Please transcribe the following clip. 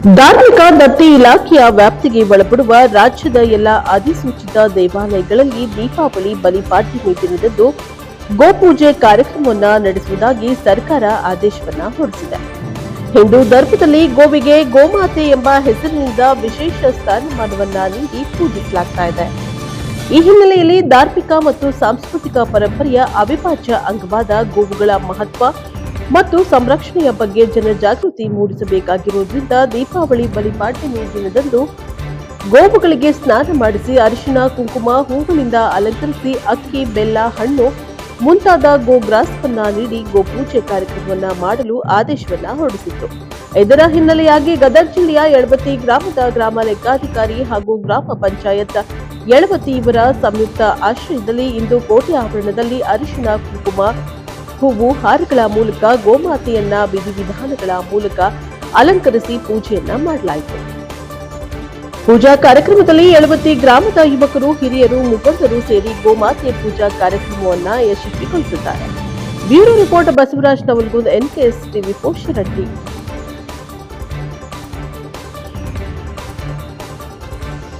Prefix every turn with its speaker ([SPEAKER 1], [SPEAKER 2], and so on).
[SPEAKER 1] ಧಾರ್ಮಿಕ ದತ್ತಿ ಇಲಾಖೆಯ ವ್ಯಾಪ್ತಿಗೆ ಒಳಪಡುವ ರಾಜ್ಯದ ಎಲ್ಲ ಅಧಿಸೂಚಿತ ದೇವಾಲಯಗಳಲ್ಲಿ ದೀಪಾವಳಿ ಬಲಿಪಾಡ್ಯಮಿ ದಿನದಂದು ಗೋಪೂಜೆ ಕಾರ್ಯಕ್ರಮವನ್ನು ನಡೆಸುವುದಾಗಿ ಸರ್ಕಾರ ಆದೇಶವನ್ನು ಹೊರಡಿಸಿದೆ. ಹಿಂದೂ ಧರ್ಮದಲ್ಲಿ ಗೋವಿಗೆ ಗೋಮಾತೆ ಎಂಬ ಹೆಸರಿನಿಂದ ವಿಶೇಷ ಸ್ಥಾನಮಾನವನ್ನ ನೀಡಿ ಪೂಜಿಸಲಾಗ್ತಾ ಇದೆ. ಈ ಹಿನ್ನೆಲೆಯಲ್ಲಿ ಧಾರ್ಮಿಕ ಮತ್ತು ಸಾಂಸ್ಕೃತಿಕ ಪರಂಪರೆಯ ಅವಿಭಾಜ್ಯ ಅಂಗವಾದ ಗೋವುಗಳ ಮಹತ್ವ ಮತ್ತು ಸಂರಕ್ಷಣೆಯ ಬಗ್ಗೆ ಜನಜಾಗೃತಿ ಮೂಡಿಸಬೇಕಾಗಿರುವುದರಿಂದ ದೀಪಾವಳಿ ಬಲಿಪಾಡ್ಯಮಿ ದಿನದಂದು ಗೋವುಗಳಿಗೆ ಸ್ನಾನ ಮಾಡಿಸಿ ಅರಿಶಿನ ಕುಂಕುಮ, ಹೂಗಳಿಂದ ಅಲಂಕರಿಸಿ ಅಕ್ಕಿ, ಬೆಲ್ಲ, ಹಣ್ಣು, ಮುಂತಾದ ಗೋಗ್ರಾಸವನ್ನ ನೀಡಿ ಗೋಪೂಜೆ ಕಾರ್ಯಕ್ರಮವನ್ನ ಮಾಡಲು ಆದೇಶವನ್ನ ಹೊರಡಿಸಿತ್ತು. ಇದರ ಹಿನ್ನೆಲೆಯಾಗಿ ಗದಗ ಜಿಲ್ಲೆಯ ಯಳವತ್ತಿ ಗ್ರಾಮದ ಗ್ರಾಮ ಲೆಕ್ಕಾಧಿಕಾರಿ ಹಾಗೂ ಗ್ರಾಮ ಪಂಚಾಯತ್ ಯಳವತ್ತಿ ಇವರ ಸಂಯುಕ್ತ ಆಶ್ರಯದಲ್ಲಿ ಇಂದು ಕೋಟೆ ಆವರಣದಲ್ಲಿ ಅರಿಶಿನ ಕುಂಕುಮ ಹೂವು ಹಾರಗಳ ಮೂಲಕ ಗೋಮಾತೆಯನ್ನ ವಿಧಿವಿಧಾನಗಳ ಮೂಲಕ ಅಲಂಕರಿಸಿ ಪೂಜೆಯನ್ನ ಮಾಡಲಾಯಿತು. ಪೂಜಾ ಕಾರ್ಯಕ್ರಮದಲ್ಲಿ ಎಳವತ್ತಿ ಗ್ರಾಮದ ಯುವಕರು, ಹಿರಿಯರು, ಮುಖಂಡರು ಸೇರಿ ಗೋಮಾತೆ ಪೂಜಾ ಕಾರ್ಯಕ್ರಮವನ್ನ ಯಶಸ್ವಿಗೊಳಿಸಿದ್ದಾರೆ. Bureau report Basavaraj Navalgund NKS TV Posharatti.